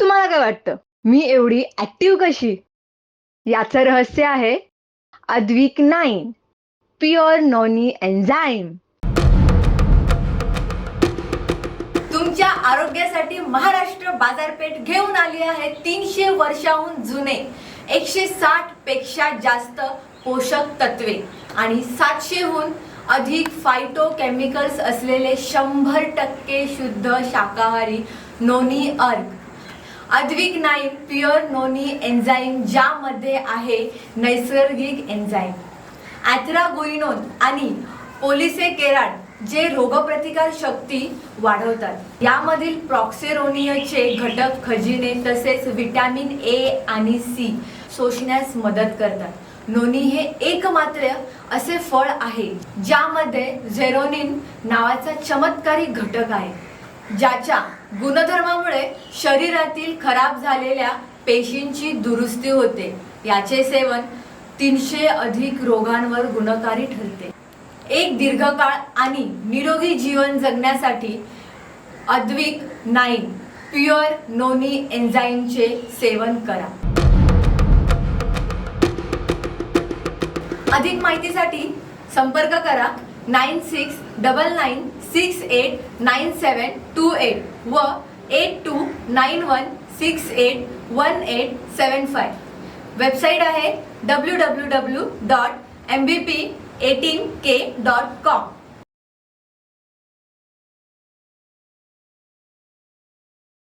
तुम्हाला काय वाटतं? मी एवढी ऍक्टिव्ह कशी? याचं रहस्य आहे Advik nine pure noni enzyme तुमच्या आरोग्यासाठी महाराष्ट्र बाजारपेठ घेऊन आली आहे तीनशे वर्षाहून जुने. एकशे साठपेक्षा जास्त पोषक तत्वे आणि सातशेहून अधिक फायटो केमिकल्स असलेले शंभर टक्के शुद्ध शाकाहारी नोनी अर्क Advik nine pure noni enzyme ज्यामध्ये आहे नैसर्गिक एन्झाईम ॲथ्रागोइनोन आणि पोलिसे केराट जे रोगप्रतिकार शक्ती वाढवतात. यामधील प्रॉक्सेरोनियचे घटक खजिने तसेच विटॅमिन ए आणि सी शोषण्यास मदत करतात. नोनी हे एकमात्र असे फळ आहे ज्यामध्ये झेरोनिन नावाचा चमत्कारी घटक आहे ज्याच्या गुणधर्मामुळे शरीरातील खराब झालेल्या पेशींची दुरुस्ती होते. याचे सेवन तीनशे अधिक रोगांवर गुणकारी ठरते. एक दीर्घकाळ आणि निरोगी जीवन जगण्यासाठी अद्विक नाईन प्युअर नोनी एन्झाईमचे सेवन करा. अधिक माहितीसाठी संपर्क करा nine six double nine six eight nine seven two eight व eight two nine one six eight one eight seven five website आहे W W W dot M B P eighteen K dot com